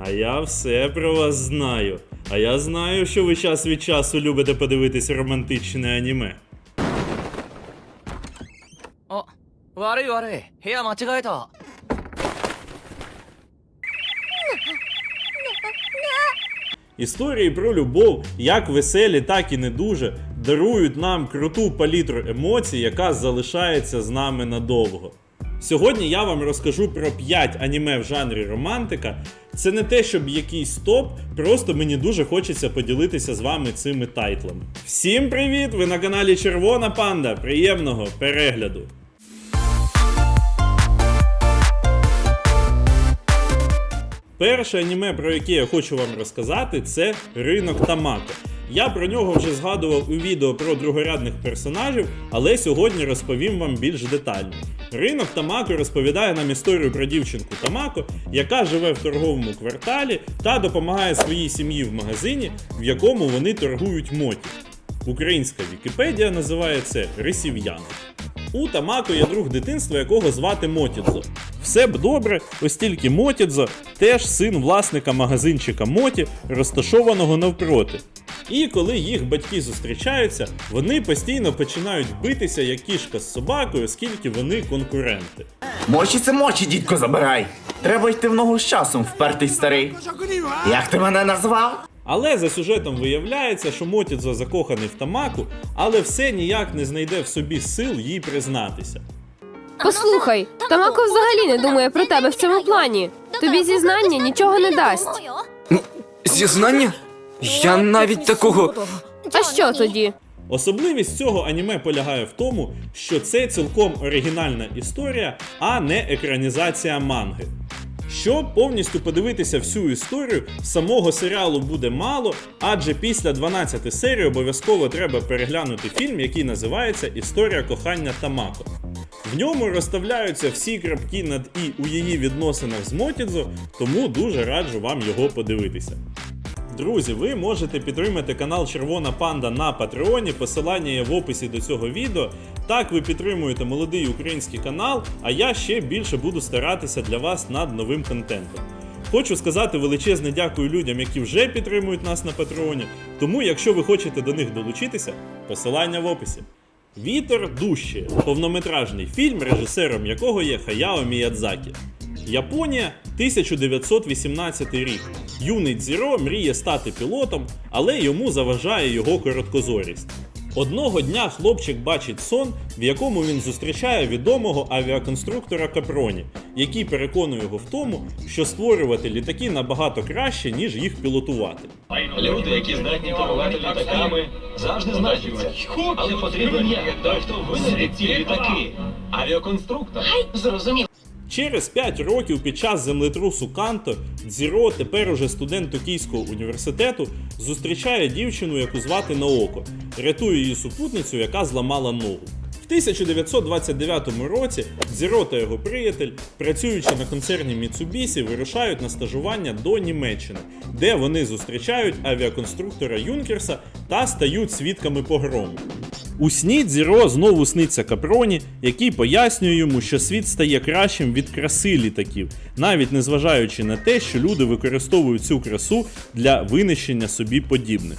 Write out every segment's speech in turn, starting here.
А я все про вас знаю. А я знаю, що ви час від часу любите подивитися романтичне аніме. あ悪い悪い部屋間違えた Історії про любов, як веселі, так і не дуже, дарують нам круту палітру емоцій, яка залишається з нами надовго. Сьогодні я вам розкажу про 5 аніме в жанрі романтика. Це не те, щоб якийсь топ, просто мені дуже хочеться поділитися з вами цими тайтлами. Всім привіт! Ви на каналі Червона Панда. Приємного перегляду! Перше аніме, про яке я хочу вам розказати, це ринок Тамако. Я про нього вже згадував у відео про другорядних персонажів, але сьогодні розповім вам більш детально. Ринок Тамако розповідає нам історію про дівчинку Тамако, яка живе в торговому кварталі та допомагає своїй сім'ї в магазині, в якому вони торгують моті. Українська Вікіпедія називає це рисів'яном. У Тамако є друг дитинства, якого звати Мотідзо. Все б добре, ось тільки Мотідзо теж син власника магазинчика Моті, розташованого навпроти. І коли їх батьки зустрічаються, вони постійно починають битися як кішка з собакою, оскільки вони конкуренти. Мочі це мочі, дідько, забирай. Треба йти в ногу з часом, впертий старий. Як ти мене назвав? Але за сюжетом виявляється, що Мотідзо закоханий в Тамаку, але все ніяк не знайде в собі сил їй признатися. Послухай, Тамако взагалі не думає про тебе в цьому плані. Тобі зізнання нічого не дасть. Зізнання? Я навіть такого. А що тоді? Особливість цього аніме полягає в тому, що це цілком оригінальна історія, а не екранізація манги. Щоб повністю подивитися всю історію, самого серіалу буде мало, адже після 12 серій обов'язково треба переглянути фільм, який називається Історія кохання Тамако. В ньому розставляються всі крапки над і у її відносинах з Мотідзо, тому дуже раджу вам його подивитися. Друзі, ви можете підтримати канал Червона Панда на Патреоні. Посилання є в описі до цього відео. Так ви підтримуєте молодий український канал, а я ще більше буду старатися для вас над новим контентом. Хочу сказати величезне дякую людям, які вже підтримують нас на Патреоні. Тому, якщо ви хочете до них долучитися, посилання в описі. Вітер дужче повнометражний фільм, режисером якого є Хаяо Міядзакі. Японія 1918 рік. Юний Дзіро мріє стати пілотом, але йому заважає його короткозорість. Одного дня хлопчик бачить сон, в якому він зустрічає відомого авіаконструктора Капроні, який переконує його в тому, що створювати літаки набагато краще, ніж їх пілотувати. Люди, які здатні керувати літаками, завжди знайдуться. Але потрібен є той, хто винайде ці літаки. Авіаконструктор. Зрозумів. Через 5 років під час землетрусу Канто Дзіро, тепер уже студент Токійського університету, зустрічає дівчину, яку звати Наоко, рятує її супутницю, яка зламала ногу. В 1929 році Дзіро та його приятель, працюючи на концерні Міцубісі, вирушають на стажування до Німеччини, де вони зустрічають авіаконструктора Юнкерса та стають свідками погрому. У сні Дзіро знову сниться Капроні, який пояснює йому, що світ стає кращим від краси літаків, навіть незважаючи на те, що люди використовують цю красу для винищення собі подібних.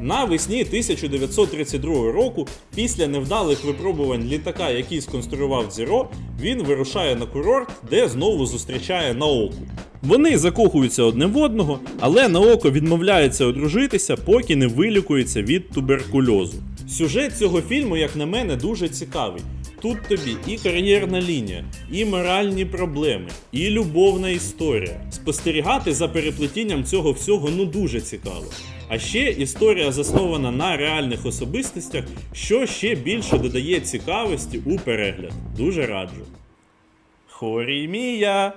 Навесні 1932 року, після невдалих випробувань літака, який сконструював Дзіро, він вирушає на курорт, де знову зустрічає Наоку. Вони закохуються одне в одного, але Наоко відмовляється одружитися, поки не вилікується від туберкульозу. Сюжет цього фільму, як на мене, дуже цікавий. Тут тобі і кар'єрна лінія, і моральні проблеми, і любовна історія. Спостерігати за переплетінням цього всього ну дуже цікаво. А ще історія заснована на реальних особистостях, що ще більше додає цікавості у перегляд. Дуже раджу. Хорімія!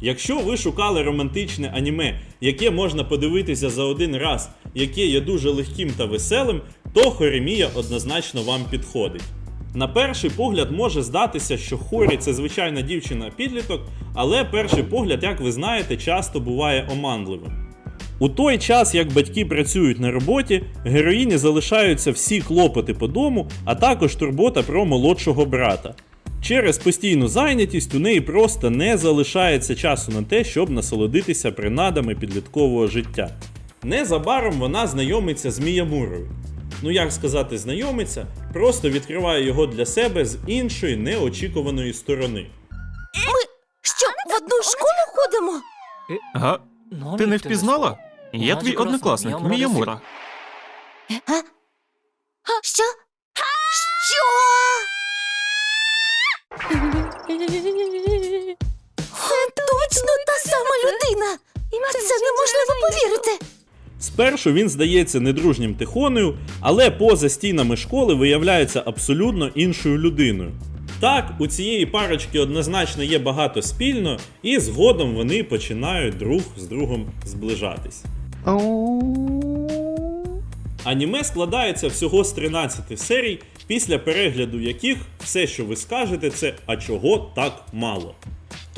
Якщо ви шукали романтичне аніме, яке можна подивитися за один раз, яке є дуже легким та веселим, то Хоремія однозначно вам підходить. На перший погляд може здатися, що Хорі це звичайна дівчина-підліток, але перший погляд, як ви знаєте, часто буває оманливим. У той час, як батьки працюють на роботі, героїні залишаються всі клопоти по дому, а також турбота про молодшого брата. Через постійну зайнятість у неї просто не залишається часу на те, щоб насолодитися принадами підліткового життя. Незабаром вона знайомиться з Міямурою. Ну як сказати, знайомиться, просто відкриває його для себе з іншої неочікуваної сторони. Що, в одну школу ходимо? Га? Ти не впізнала? Я твій однокласник, Міямура. А, що? Що? Спершу він здається недружнім тихоною, але поза стінами школи виявляється абсолютно іншою людиною. Так, у цієї парочки однозначно є багато спільно, і згодом вони починають друг з другом зближатись. Аніме складається всього з 13 серій, після перегляду яких все, що ви скажете, це а чого так мало.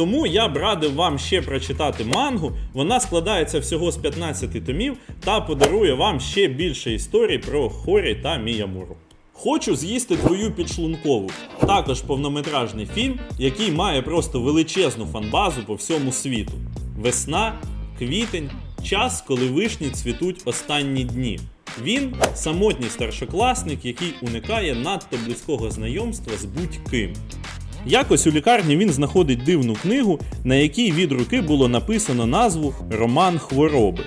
Тому я б радив вам ще прочитати мангу. Вона складається всього з 15 томів та подарує вам ще більше історій про Хорі та Міямуру. Хочу з'їсти твою підшлункову. Також повнометражний фільм, який має просто величезну фанбазу по всьому світу. Весна, квітень, час, коли вишні цвітуть останні дні. Він самотній старшокласник, який уникає надто близького знайомства з будь-ким. Якось у лікарні він знаходить дивну книгу, на якій від руки було написано назву Роман хвороби.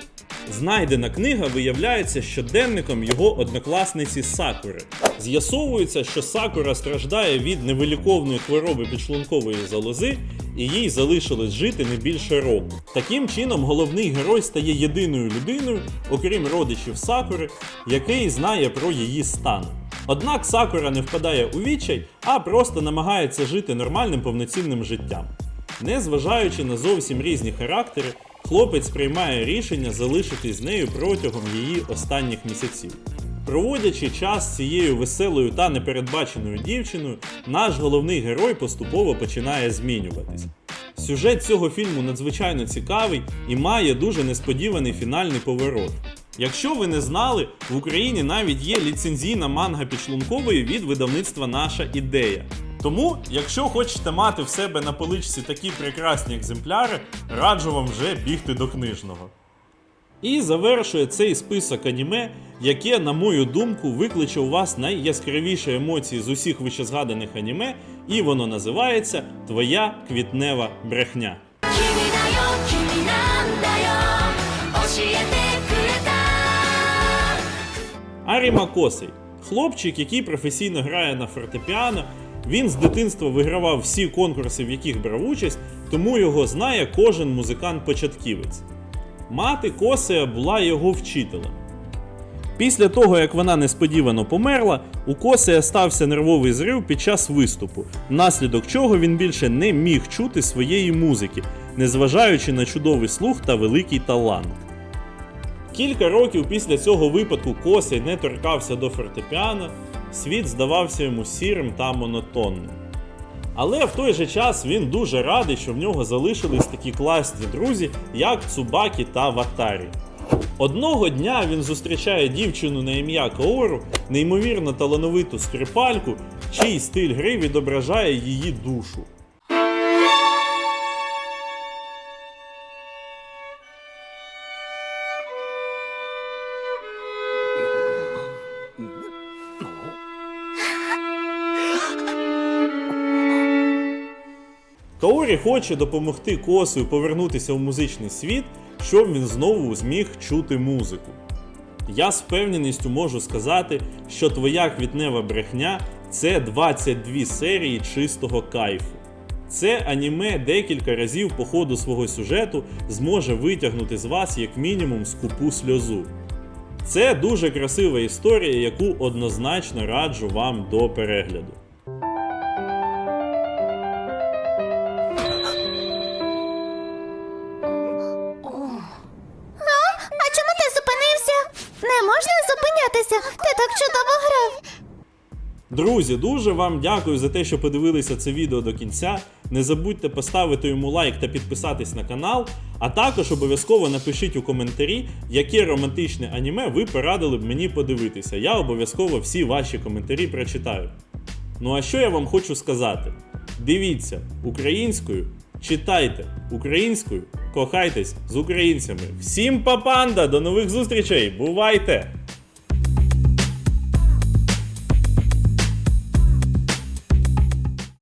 Знайдена книга виявляється щоденником його однокласниці Сакури. З'ясовується, що Сакура страждає від невиліковної хвороби підшлункової залози, і їй залишилось жити не більше року. Таким чином, головний герой стає єдиною людиною, окрім родичів Сакури, який знає про її стан. Однак Сакура не впадає у відчай, а просто намагається жити нормальним повноцінним життям. Незважаючи на зовсім різні характери, хлопець приймає рішення залишитись з нею протягом її останніх місяців. Проводячи час з цією веселою та непередбаченою дівчиною, наш головний герой поступово починає змінюватись. Сюжет цього фільму надзвичайно цікавий і має дуже несподіваний фінальний поворот. Якщо ви не знали, в Україні навіть є ліцензійна манга підшлункової від видавництва Наша ідея. Тому, якщо хочете мати в себе на поличці такі прекрасні екземпляри, раджу вам вже бігти до книжного. І завершує цей список аніме, яке, на мою думку, викличе у вас найяскравіші емоції з усіх вищезгаданих аніме, і воно називається Твоя квітнева брехня. Аріма Косей хлопчик, який професійно грає на фортепіано. Він з дитинства вигравав всі конкурси, в яких брав участь, тому його знає кожен музикант-початківець. Мати Косея була його вчителем. Після того, як вона несподівано померла, у Косея стався нервовий зрив під час виступу, внаслідок чого він більше не міг чути своєї музики, незважаючи на чудовий слух та великий талант. Кілька років після цього випадку Косей не торкався до фортепіано, світ здавався йому сірим та монотонним. Але в той же час він дуже радий, що в нього залишились такі класні друзі, як Цубакі та Ватарі. Одного дня він зустрічає дівчину на ім'я Каору, неймовірно талановиту скрипальку, чий стиль гри відображає її душу. Каорі хоче допомогти Косою повернутися в музичний світ, щоб він знову зміг чути музику. Я з впевненістю можу сказати, що твоя квітнева брехня це 22 серії чистого кайфу. Це аніме декілька разів по ходу свого сюжету зможе витягнути з вас як мінімум скупу сльозу. Це дуже красива історія, яку однозначно раджу вам до перегляду. Можна зупинятися. Ти так чудово грав. Друзі, дуже вам дякую за те, що подивилися це відео до кінця. Не забудьте поставити йому лайк та підписатись на канал, а також обов'язково напишіть у коментарі, яке романтичне аніме ви порадили б мені подивитися. Я обов'язково всі ваші коментарі прочитаю. Ну а що я вам хочу сказати? Дивіться українською, читайте українською, кохайтесь з українцями. Всім па-панда! До нових зустрічей! Бувайте!